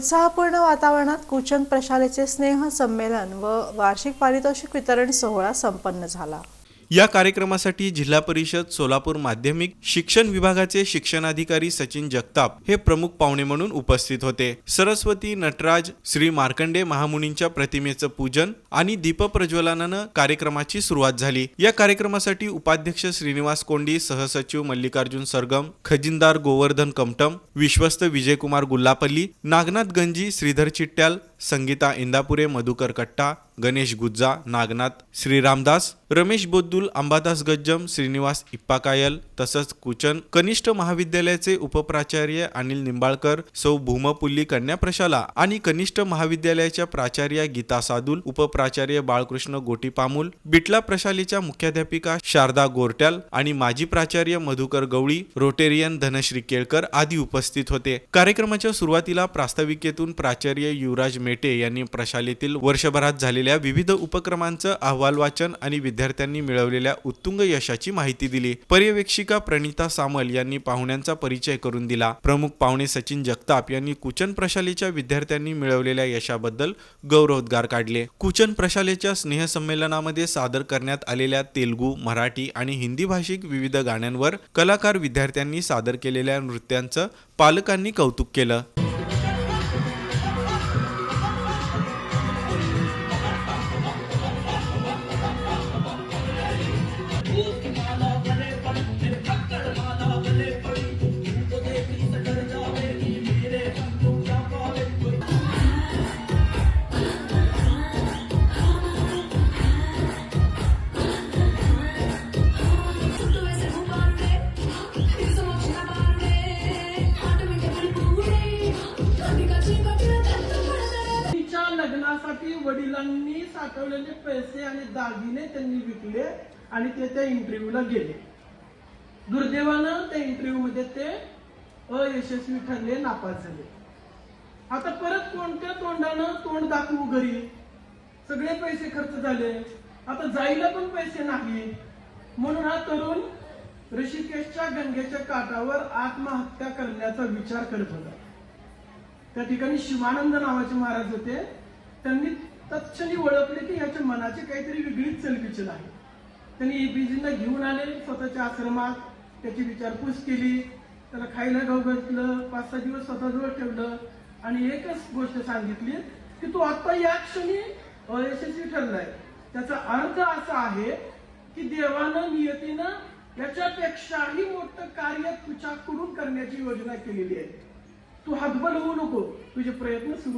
उत्साहपूर्ण वातावरणात कुचन प्रशालेचे स्नेह संमेलन व वार्षिक पारितोषिक वितरण सोहळा संपन्न झाला. या कार्यक्रमासाठी जिल्हा परिषद सोलापूर माध्यमिक शिक्षण विभागाचे शिक्षणाधिकारी सचिन जगताप हे प्रमुख पाहुणे म्हणून उपस्थित होते. सरस्वती नटराज श्री मार्कंडे महामुनींच्या प्रतिमेचं पूजन आणि दीपप्रज्वलनानं कार्यक्रमाची सुरुवात झाली. या कार्यक्रमासाठी उपाध्यक्ष श्रीनिवास कोंडी सहसचिव मल्लिकार्जुन सरगम खजिनदार गोवर्धन कमटम विश्वस्त विजयकुमार गुल्लापल्ली नागनाथ गंजी श्रीधर चिट्ट्याल संगीता इंदापुरे मधुकर कट्टा गणेश गुज्जा नागनाथ श्रीरामदास रमेश बोद्दुल अंबादास गज्जम श्रीनिवास इप्पाकायल तसंच कुचन कनिष्ठ महाविद्यालयाचे उपप्राचार्य अनिल निंबाळकर सौ भूमपुल्ली कन्या प्रशाला आणि कनिष्ठ महाविद्यालयाच्या प्राचार्य गीता सादुल उपप्राचार्य बाळकृष्ण गोटीपामूल बिटला प्रशालेच्या मुख्याध्यापिका शारदा गोरट्याल आणि माजी प्राचार्य मधुकर गवळी रोटेरियन धनश्री केळकर आदी उपस्थित होते. कार्यक्रमाच्या सुरुवातीला प्रास्ताविकेतून प्राचार्य युवराज मेटे यांनी प्रशालेतील वर्षभरात झालेल्या विविध उपक्रमांचं अहवाल वाचन आणि विद्यार्थ्यांनी मिळवलेल्या उत्तुंग यशाची माहिती दिली. पर्यवेक्षिका प्रणिता सामल यांनी पाहुण्यांचा परिचय करून दिला. प्रमुख पाहुणे सचिन जगताप यांनी कुचन प्रशालेच्या विद्यार्थ्यांनी मिळवलेल्या यशाबद्दल गौरवोद्गार काढले. कुचन प्रशालेच्या स्नेहसंमेलनामध्ये सादर करण्यात आलेल्या तेलुगू मराठी आणि हिंदी भाषिक विविध गाण्यांवर कलाकार विद्यार्थ्यांनी सादर केलेल्या नृत्यांचं पालकांनी कौतुक केलं. लग्नासाठी साठवलेले पैसे आणि दागिने त्यांनी विकले आणि ते त्या इंटरव्ह्यूला गेले. दुर्दैवानं त्या इंटरव्ह्यू मध्ये ते अयशस्वी ठरले नापास झाले. आता परत कोणत्या तोंडानं तोंड दाखवू घरी? सगळे पैसे खर्च झाले. आता जायला पण पैसे नाही. म्हणून हा तरुण ऋषिकेशच्या गंगेच्या काठावर आत्महत्या करण्याचा विचार करत होता. त्या ठिकाणी शिवानंद नावाचे महाराज होते. त्यांनी तत्क्षणी ओळखले की याच्या मनाची काहीतरी वेगळीच चलबिचल आहे. त्यांनी एपीजींना घेऊन आले स्वतःच्या आश्रमात. त्याची विचारपूस केली. त्याला खायला गाव घातलं पाच सहा दिवस स्वतःजवळ ठेवलं आणि एकच गोष्ट सांगितली की तू आता या क्षणी अयशस्वी ठरलाय. त्याचा अर्थ असा आहे की देवानं नियतीनं याच्यापेक्षाही मोठं कार्य तुझ्याकडून करण्याची योजना केलेली आहे. तू हातबल होऊ नको. तुझे प्रयत्न सुरू